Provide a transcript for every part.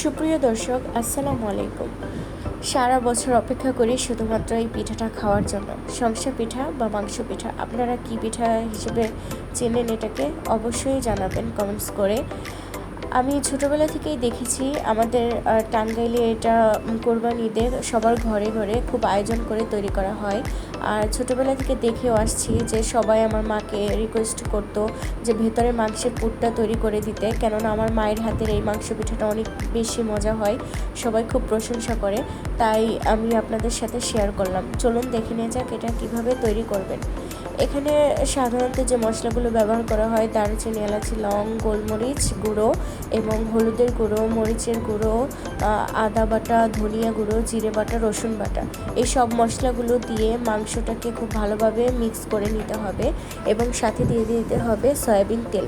সুপ্রিয় দর্শক, আসসালামু আলাইকুম। সারা বছর অপেক্ষা করি শুধুমাত্র এই পিঠাটা খাওয়ার জন্য। সংসা পিঠা বা মাংস পিঠা, আপনারা কি পিঠা হিসেবে চেনেন এটাকে অবশ্যই জানাবেন কমেন্টস করে। আমি ছোটোবেলা থেকেই দেখেছি আমাদের টাঙ্গাইলে এটা কোরবানি ঈদের সবার ঘরে ঘরে খুব আয়োজন করে তৈরি করা হয়। আর ছোটোবেলা থেকে দেখেও আসছি যে সবাই আমার মাকে রিকোয়েস্ট করতো যে ভেতরে মাংসের পুরটা তৈরি করে দিতে, কেননা আমার মায়ের হাতের এই মাংস পিঠাটা অনেক বেশি মজা হয়, সবাই খুব প্রশংসা করে। তাই আমি আপনাদের সাথে শেয়ার করলাম। চলুন দেখে নিয়ে যাক এটা কীভাবে তৈরি করবেন। এখানে সাধারণত যে মশলাগুলো ব্যবহার করা হয়, তার দারুচিনি এলাচি, লং, গোলমরিচ গুঁড়ো এবং হলুদের গুঁড়ো, মরিচের গুঁড়ো আদা বাটা, ধনিয়া গুঁড়ো, জিরে বাটা, রসুন বাটা। এই সব মশলাগুলো দিয়ে মাংসটাকে খুব ভালোভাবে মিক্স করে নিতে হবে এবং সাথে দিয়ে দিতে হবে সয়াবিন তেল।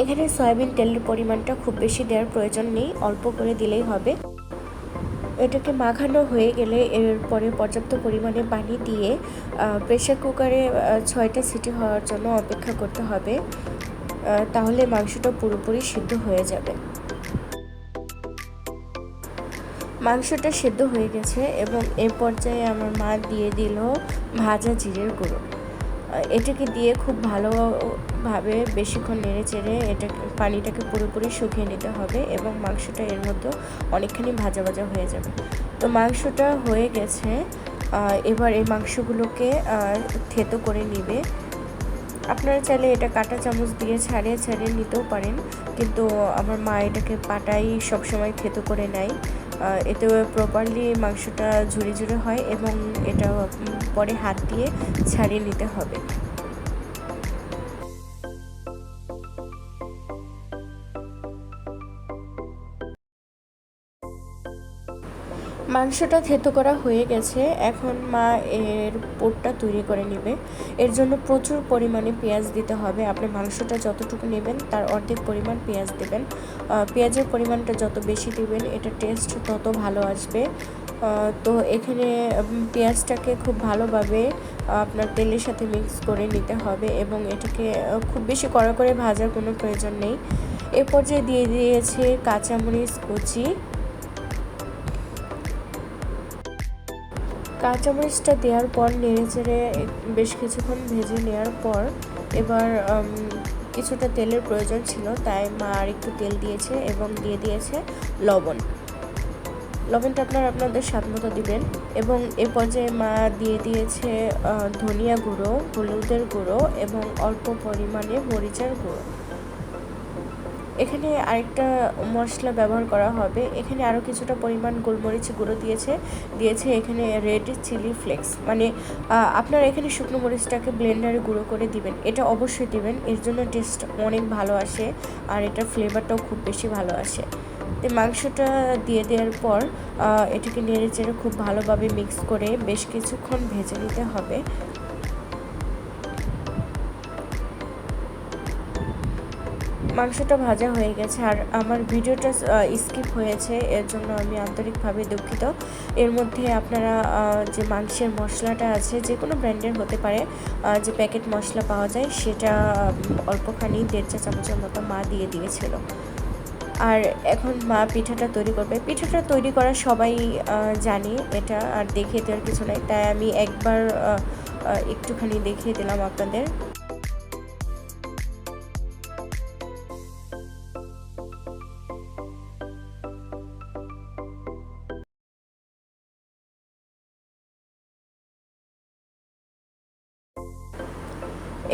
এখানে সয়াবিন তেলের পরিমাণটা খুব বেশি দেওয়ার প্রয়োজন নেই, অল্প করে দিলেই হবে। এটাকে মাখানো হয়ে গেলে এরপরে পর্যাপ্ত পরিমাণে পানি দিয়ে প্রেশার কুকারে ছয়টা সিটি হওয়ার জন্য অপেক্ষা করতে হবে। তাহলে মাংসটা পুরোপুরি সিদ্ধ হয়ে যাবে। মাংসটা সেদ্ধ হয়ে গেছে এবং এ পর্যায়ে আমার মা দিয়ে দিল ভাজা জিরের গুঁড়ো। এটাকে দিয়ে খুব ভালোভাবে বেশিক্ষণ নেড়ে চেড়ে এটাকে পানিটাকে পুরোপুরি শুকিয়ে নিতে হবে এবং মাংসটা এর মধ্যে অনেকখানি ভাজা ভাজা হয়ে যাবে। তো মাংসটা হয়ে গেছে এবার এই মাংসগুলোকে থেতো করে নিবে। আপনারা চাইলে এটা কাটা চামচ দিয়ে ছাড়িয়ে ছাড়িয়ে নিতেও পারেন। কিন্তু আমার মা এটাকে পাটাই সবসময় থেতো করে নেয়। এতে প্রপারলি মাংসটা ঝুড়ি ঝুড়ে হয় এবং এটা পরে হাত দিয়ে ছাড়িয়ে নিতে হবে। মাংসটা থেতো করা হয়ে গেছে। এখন মা এর পোটটা তৈরি করে নেবে। এর জন্য প্রচুর পরিমাণে পেঁয়াজ দিতে হবে। আপনি মাংসটা যতটুকু নেবেন তার অর্ধেক পরিমাণ পেঁয়াজ দেবেন। পেঁয়াজের পরিমাণটা যত বেশি দেবেন, এটা টেস্ট তত ভালো আসবে। তো এখানে পেঁয়াজটাকে খুব ভালোভাবে আপনার তেলের সাথে মিক্স করে নিতে হবে এবং এটাকে খুব বেশি কড়া করে ভাজার কোনো প্রয়োজন নেই। এ পর্যায়ে দিয়ে দিয়েছে কাঁচামরিচ কুচি কাঁচামরিচটা দেওয়ার পর নেড়ে চেড়ে বেশ কিছুক্ষণ ভেজে নেওয়ার পর এবার কিছুটা তেলের প্রয়োজন ছিল, তাই মা আর একটু তেল দিয়েছে এবং দিয়ে দিয়েছে লবণ। লবণটা আপনারা আপনাদের স্বাদ মতো দিবেন এবং এ পর্যায়ে মা দিয়ে দিয়েছে ধনিয়া গুঁড়ো, হলুদের গুঁড়ো এবং অল্প পরিমাণে মরিচের গুঁড়ো। এখানে আরেকটা মশলা ব্যবহার করা হবে। এখানে আরও কিছুটা পরিমাণ গোলমরিচ গুঁড়ো দিয়েছে দিয়েছে এখানে রেড চিলি ফ্লেক্স মানে আপনার এখানে শুকনো মরিচটাকে ব্লেন্ডারে গুঁড়ো করে দিবেন। এটা অবশ্যই দিবেন, এর জন্য টেস্ট অনেক ভালো আসে আর এটার ফ্লেভারটাও খুব বেশি ভালো আসে। তো মাংসটা দিয়ে দেওয়ার পর এটাকে নেড়ে চেড়ে খুব ভালোভাবে মিক্স করে বেশ কিছুক্ষণ ভেজে নিতে হবে। মাংসটা ভাজা হয়ে গেছে আর আমার ভিডিওটা স্কিপ হয়েছে, এর জন্য আমি আন্তরিকভাবে দুঃখিত। এর মধ্যে আপনারা যে মাংসের মশলাটা আছে, যে কোনো ব্র্যান্ডের হতে পারে যে প্যাকেট মশলা পাওয়া যায়, সেটা অল্পখানি, দেড় চা চামচের মতো মা দিয়ে দিয়েছিল। আর এখন মা পিঠাটা তৈরি করবে। পিঠাটা তৈরি করা সবাই জানে এটা আর দেখিয়ে দেওয়ার কিছু নাই। তাই আমি একবার একটুখানি দেখিয়ে দিলাম আপনাদের।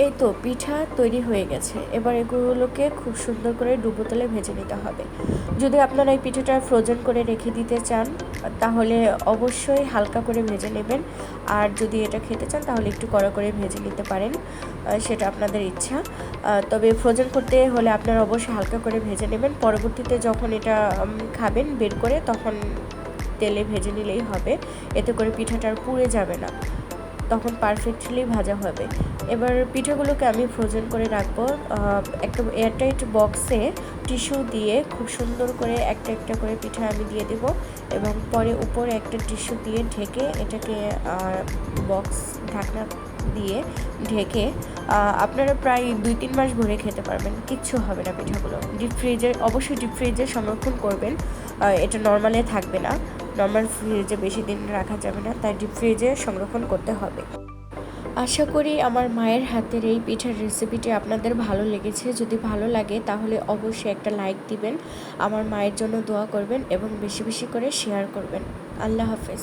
এই তো পিঠা তৈরি হয়ে গেছে। এবার এগুলোকে খুব সুন্দর করে ডুবো তেলে ভেজে নিতে হবে। যদি আপনারা এই পিঠাটা ফ্রোজেন করে রেখে দিতে চান, তাহলে অবশ্যই হালকা করে ভেজে নেবেন। আর যদি এটা খেতে চান, তাহলে একটু কড়া করে ভেজে নিতে পারেন। সেটা আপনাদের ইচ্ছা। তবে ফ্রোজেন করতে হলে আপনারা অবশ্যই হালকা করে ভেজে নেবেন। পরবর্তীতে যখন এটা খাবেন বের করে, তখন তেলে ভেজে নিলেই হবে। এতে করে পিঠাটা আর পুড়ে যাবে না। তখন পারফেক্টলি ভাজা হবে। এবার পিঠাগুলোকে আমি ফ্রোজেন করে রাখব। একটা এয়ারটাইট বক্সে টিস্যু দিয়ে খুব সুন্দর করে একটা একটা করে পিঠা আমি দিয়ে দেব এবং পরে উপরে একটা টিস্যু দিয়ে ঢেকে এটাকে বক্স ঢাকনা দিয়ে ঢেকে আপনারা প্রায় দুই তিন মাস ভরে খেতে পারবেন। কিচ্ছু হবে না পিঠাগুলো। ডিপ ফ্রিজে অবশ্যই ডিপ ফ্রিজে সংরক্ষণ করবেন। এটা নর্মালে থাকবে না। নর্মাল ফ্রিজে বেশি দিন রাখা যাবে না, তাই ডিপ ফ্রিজে সংরক্ষণ করতে হবে। আশা করি আমার মায়ের হাতের এই পিঠার রেসিপিটি আপনাদের ভালো লেগেছে। যদি ভালো লাগে, তাহলে অবশ্যই একটা লাইক দিবেন। আমার মায়ের জন্য দোয়া করবেন এবং বেশি বেশি করে শেয়ার করবেন। আল্লাহ হাফেজ।